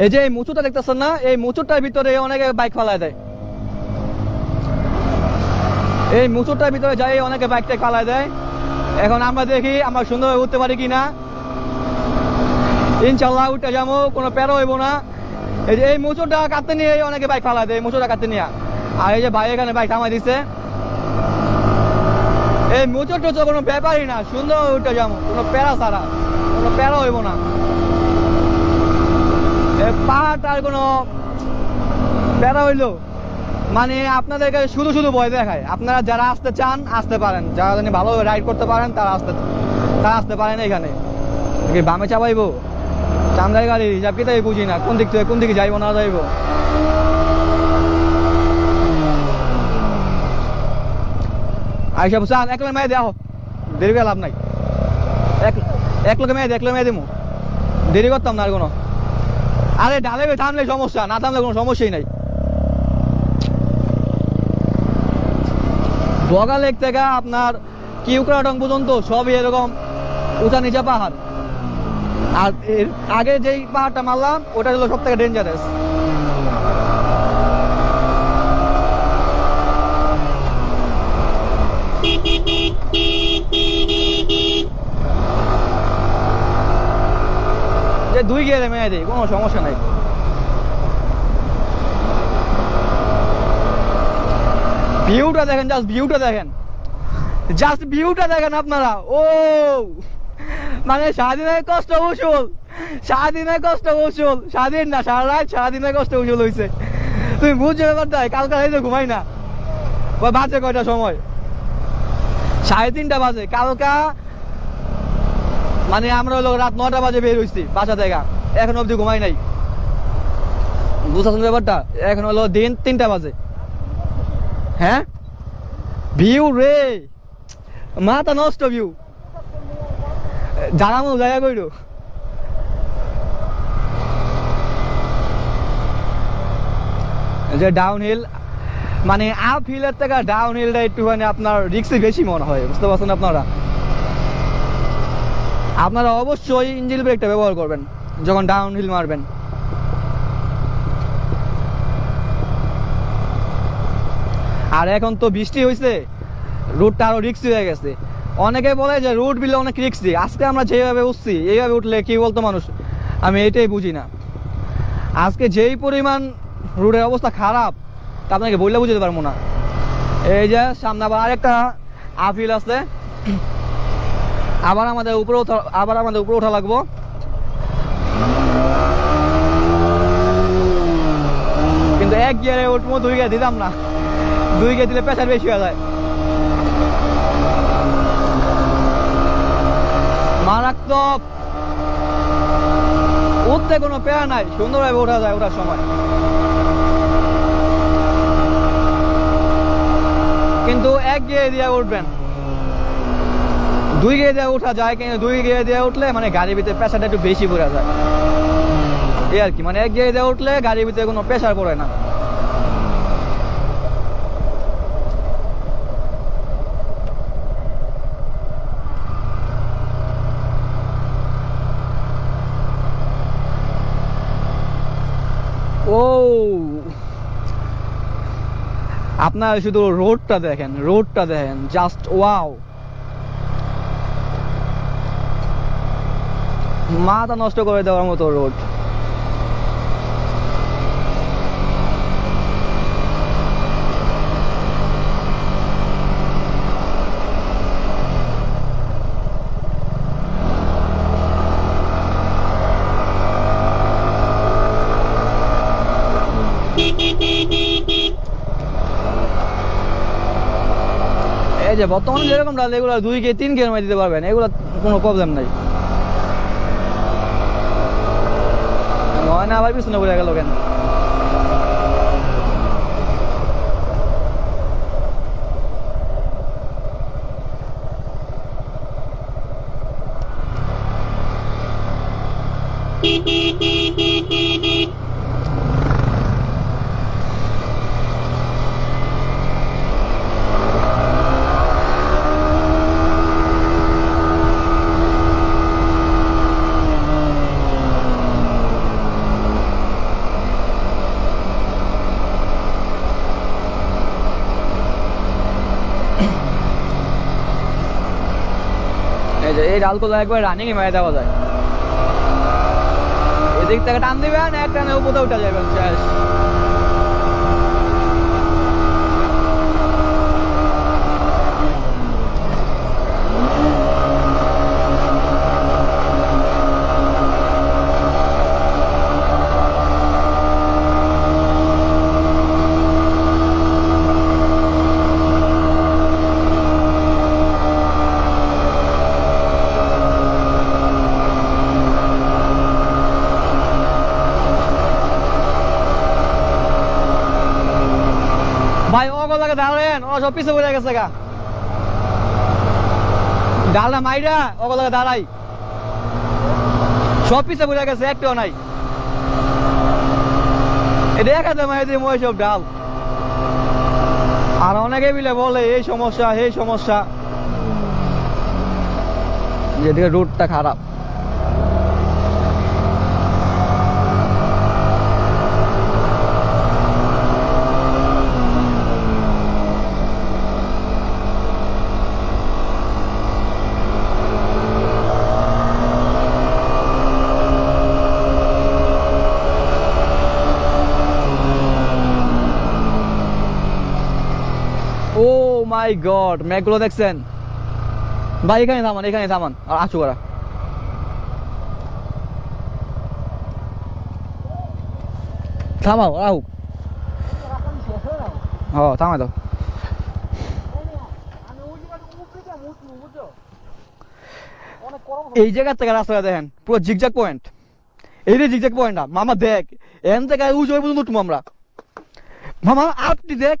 এই যে এই মুচুটা দেখতেছেন না? এই মুচুরটার ভিতরে অনেকে বাইক ফালায় দেয়। এই মুচুরটার ভিতরে যাই অনেকে বাইকটা ফালায় দেয়। এখন আমরা দেখি আমরা সুন্দরভাবে উঠতে পারি কিনা। ইনশাল্লাহ উঠতে যাব, কোনো প্যারো হইব না। এই যে এই মুচুরটা কাটতে নিয়ে অনেকে বাইক ফালায় দেয় মুচুরটা কাটতে নিয়ে। আর এই যে ভাই এখানে বাইক থামাই দিছে। এই মুচুরটা টুচুর কোনো ব্যাপারই না, সুন্দর উঠতে যাব, কোনো প্যারা ছাড়া, কোনো প্যারা হইব না। পাহাড়টার কোনো প্যারা হইল? মানে আপনাদেরকে শুধু শুধু ভয় দেখায়। আপনারা যারা আসতে চান, আসতে পারেন। যারা জানি ভালো রাইড করতে পারেন, তারা আসতে তারা আসতে পারেন এখানে। বামে চাপাইবো? চান্দাই গাড়ি, হিসাব কি তাই বুঝি না। কোন দিক থেকে কোন দিকে যাইবো না যাইবো? আইসা বুঝান এক লোক মেয়ে দেওয়া দেরি লাভ নাই। এক এক লোকে মেয়ে এক লোক মেয়ে দেবো দেরি করতাম না আর কোনো। আরে ডালে থামলে সমস্যা, না থামলে কোনো সমস্যাই নাই। বগা লেক থেকে আপনার কিউকরাটং পর্যন্ত সবই এরকম উঁচা নিচা পাহাড়। আর এর আগে যেই পাহাড়টা মারলাম, ওটা হলো সব থেকে ডেঞ্জারাস মেয়ে দিই কোনো সমস্যা নাই ভিউটা দেখেন জাস্ট ভিউটা দেখেন জাস্ট ভিউটা দেখেন আপনারা। ও! মানে স্বাধীনের কষ্ট উসুল। স্বাধীনের কষ্ট উসুল। স্বাধীন না, সারা রাত স্বাধীনের কষ্ট উসুল হয়েছে তুমি বুঝছ ব্যাপারটা? কালকে রাইতে ঘুমাই না। বাজে কয়টা সময়? সাড়ে তিনটা বাজে। কালকা মানে আমরা হলো রাত নটা বাজে বের হয়েছি বাসা থেকে। এখন অবধি ঘুমাই নাই। বুঝাচ্ছেন ব্যাপারটা, এখন হলো দিন তিনটা বাজে। হ্যাঁ? ভিউ রে! মাথা নষ্ট ভিউ জানামো জায়গা কইল যে ডাউন হিল মানে আপ হিলের থেকে ডাউন হিলটা একটুখানি আপনার রিক্সই বেশি মনে হয়, বুঝতে পারছেন আপনারা? আপনারা অবশ্যই ইঞ্জিন ব্রেকটা ব্যবহার করবেন। যখন ডাউন হিল মারবেন। আর এখন তো বৃষ্টি হয়েছে রুটটা আরও রিক্সি হয়ে গেছে। অনেকে বলে যে রুট বিলে অনেক রিক্সি আজকে আমরা যেভাবে উঠছি, এইভাবে উঠলে কি বলতো মানুষ? আমি এটাই বুঝি না। আজকে যেই পরিমাণ রুটের অবস্থা খারাপ, তা আপনাকে বললে বুঝতে পারব না। এই যে সামনে আবার আরেকটা আপিল আছে। আবার আমাদের উপরে আবার আমাদের উপরে ওঠা লাগবো। কিন্তু এক গিয়ারে উঠবো দুই গিয়ার দিতাম না। দুই গিয়ার দিলে প্রেশার বেশি হয়ে যায়। মারাত্মক। উঠতে কোনো পেয়া নাই, সুন্দরভাবে ওঠা যায় ওঠার সময়। কিন্তু এক গিয়ে দিয়ে উঠবেন। দুই গিয়ে দিয়ে ওঠা যায় কিন্তু দুই গিয়ে দিয়ে উঠলে মানে গাড়ির ভিতরে প্রেশারটা একটু বেশি পড়ে যায়। এই আর কি মানে এক গিয়ে দিয়ে উঠলে গাড়ির ভিতরে কোনো প্রেশার পড়ে না। ও, আপনার শুধু রোডটা দেখেন রোডটা দেখেন জাস্ট ওয়াও মাথা নষ্ট করে দেওয়ার মতো রোড। এই যে বর্তমানে যেরকম রাত, এগুলো দুই কে তিন কে দিতে পারবেন, এগুলো কোনো প্রবলেম নাই। হয় না আবার পিছনে ঘুরে গেল কেন Beep, beep, beep, beep, beep, beep. এই ডালগুলো একবার রানিং মেরে দেওয়া যায়। এদিক থেকে টান দিবেন এক টানে উপরে উঠে যাবেন শেষ। ভাই, ও লাগে দাঁড়ালেন ও সব পিছে পড়ে গেছে গা। ডালটা মাইরা, ও লাগে দাঁড়াই সব পিছে পড়ে গেছে, একটাও নাই। এটা একাতে মাই মই সব ডাল আর অনেকে মিলে বলে, এই সমস্যা এই সমস্যা। যেদিকে রুটটা খারাপ। গড ম্যাগুলো দেখছেন? ভাই, এখানে থামান এখানে থামান। আর আচু করা। থামাও ও, থামাই দাও। এই জায়গা থেকে রাস্তাটা দেখেন, পুরো জিগজাক পয়েন্ট এই যে জিগজাক পয়েন্ট মামা দেখ এন থেকে উঠবো আমরা। মামা, আপনি দেখ।